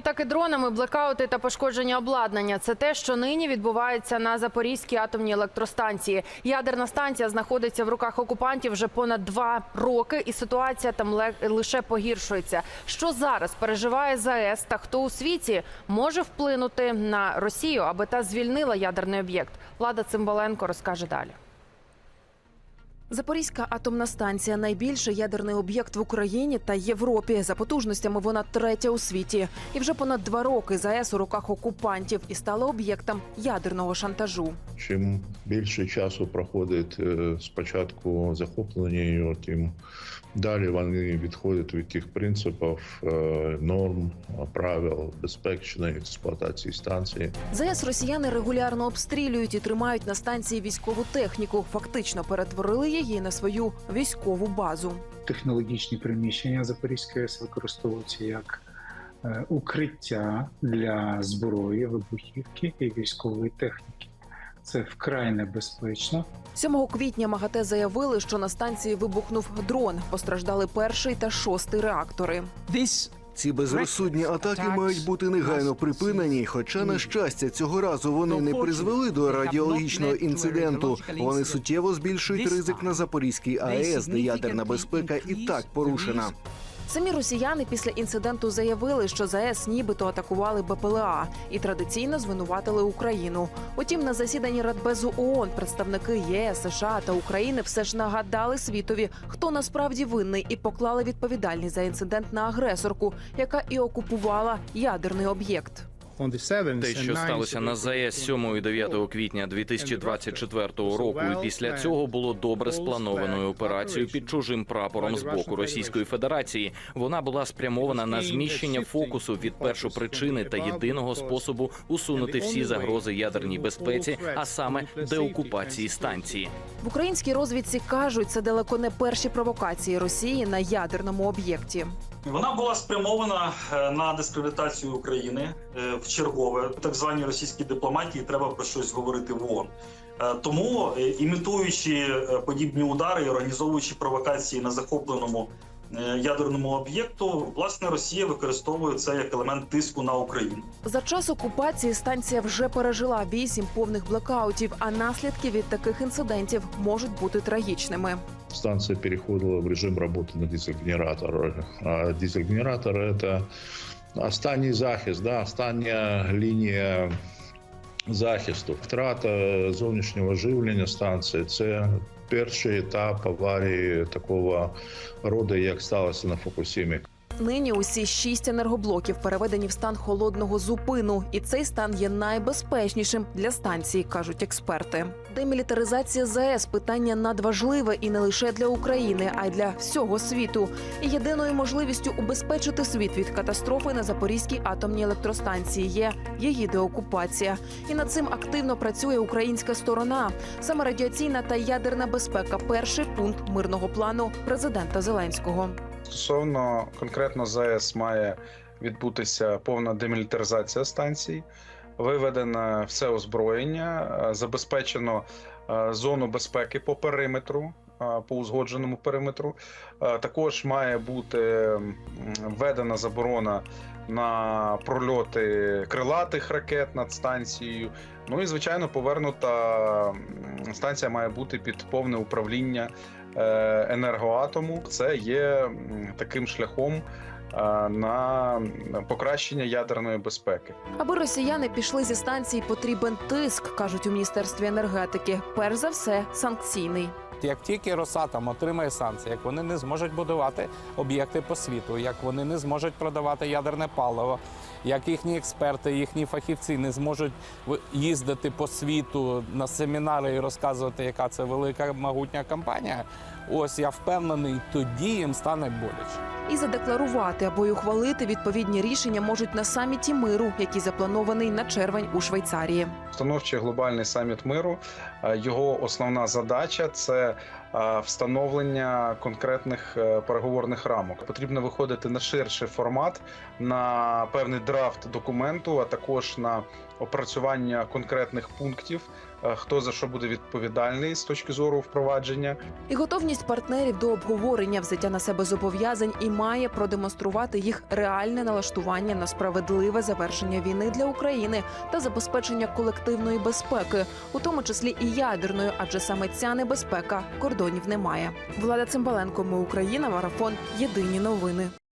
Атаки дронами, блекаути та пошкодження обладнання це те, що нині відбувається на Запорізькій атомній електростанції. Ядерна станція знаходиться в руках окупантів вже понад два роки, і ситуація там лише погіршується. Що зараз переживає ЗАЕС та хто у світі може вплинути на Росію, аби та звільнила ядерний об'єкт? Влада Цимбаленко розкаже далі. Запорізька атомна станція найбільший ядерний об'єкт в Україні та Європі. За потужностями вона третя у світі. І вже понад два роки ЗАЕС у руках окупантів і стала об'єктом ядерного шантажу. Чим більше часу проходить е, спочатку захоплення його, тим далі вони відходять від тих принципів, е, норм, правил безпечної експлуатації станції. ЗАЕС росіяни регулярно обстрілюють і тримають на станції військову техніку. Фактично перетворили її на свою військову базу. технологічні приміщення Запорізької АЕС використовуються як е, укриття для зброї, вибухівки і військової техніки. Це вкрай небезпечно. 7 квітня МАГАТЕ заявили, що на станції вибухнув дрон. Постраждали перший та шостий реактори. This Ці безрозсудні атаки мають бути негайно припинені. Хоча, на щастя, цього разу вони не призвели до радіологічного інциденту. Вони суттєво збільшують ризик на Запорізькій АЕС, де ядерна безпека і так порушена. Самі росіяни після інциденту заявили, що ЗАЕС нібито атакували БПЛА і традиційно звинуватили Україну. Утім, на засіданні Радбезу ООН представники ЄС, США та України все ж нагадали світові, хто насправді винний, і поклали відповідальність за інцидент на агресорку, яка і окупувала ядерний об'єкт. Те, що сталося на ЗАЕС 7 і 9 квітня 2024 року, і після цього було добре спланованою операцією під чужим прапором з боку Російської Федерації. Вона була спрямована на зміщення фокусу від першопричини та єдиного способу усунути всі загрози ядерній безпеці, а саме деокупації станції. В українській розвідці кажуть, це далеко не перші провокації Росії на ядерному об'єкті. Вона була спрямована е, на дискредитацію України е, в чергове. Так званій російській дипломатії треба про щось говорити в ООН. Е, Тому, імітуючи подібні удари організовуючи провокації на захопленому ядерному об'єкту, власне Росія використовує це як елемент тиску на Україну. За час окупації станція вже пережила вісім повних блекаутів, а наслідки від таких інцидентів можуть бути трагічними. Станція переходила в режим роботи на дизель-генератор. А дизель-генератор – це останній захист, да, остання лінія захисту. Втрата зовнішнього живлення станції це перший етап аварії такого роду, як сталося на Фукусімі. Нині усі шість енергоблоків переведені в стан холодного зупину, і цей стан є найбезпечнішим для станції, кажуть експерти. Демілітаризація ЗАЕС питання надважливе і не лише для України, а й для всього світу. І єдиною можливістю убезпечити світ від катастрофи на Запорізькій атомній електростанції є її деокупація. І над цим активно працює українська сторона. Саме радіаційна та ядерна безпека перший пункт мирного плану президента Зеленського. Стосовно конкретно ЗАЕС має відбутися повна демілітаризація станції, виведено все озброєння, е, забезпечено е, зону безпеки по периметру. е, По узгодженому периметру також має бути введена заборона на прольоти крилатих ракет над станцією. Ну і звичайно, повернута станція має бути під повне управління енергоатому. Це є таким шляхом е, на покращення ядерної безпеки. Аби росіяни пішли зі станції, потрібен тиск, кажуть у міністерстві енергетики. Перш за все, санкційний. Як тільки Росатом отримає санкції, як вони не зможуть будувати об'єкти по світу, як вони не зможуть продавати ядерне паливо, як їхні експерти, їхні фахівці не зможуть їздити по світу на семінари і розказувати, яка це велика могутня компанія. Ось я впевнений, тоді їм стане боляче. І задекларувати або й ухвалити відповідні рішення можуть на саміті миру, який запланований на червень у Швейцарії. Установчий глобальний саміт миру. е, Його основна задача це встановлення конкретних е, переговорних рамок. Потрібно виходити на ширший формат, на певний драфт документу, а також на опрацювання конкретних пунктів е, хто за що буде відповідальний з точки зору впровадження. І готовність партнерів до обговорення взяття на себе зобов'язань і має продемонструвати їх реальне налаштування на справедливе завершення війни для України та забезпечення колективної безпеки, у тому числі і ядерної, адже саме ця небезпека кордонів немає. Влада Цимбаленко, ми Україна, марафон. Єдині новини.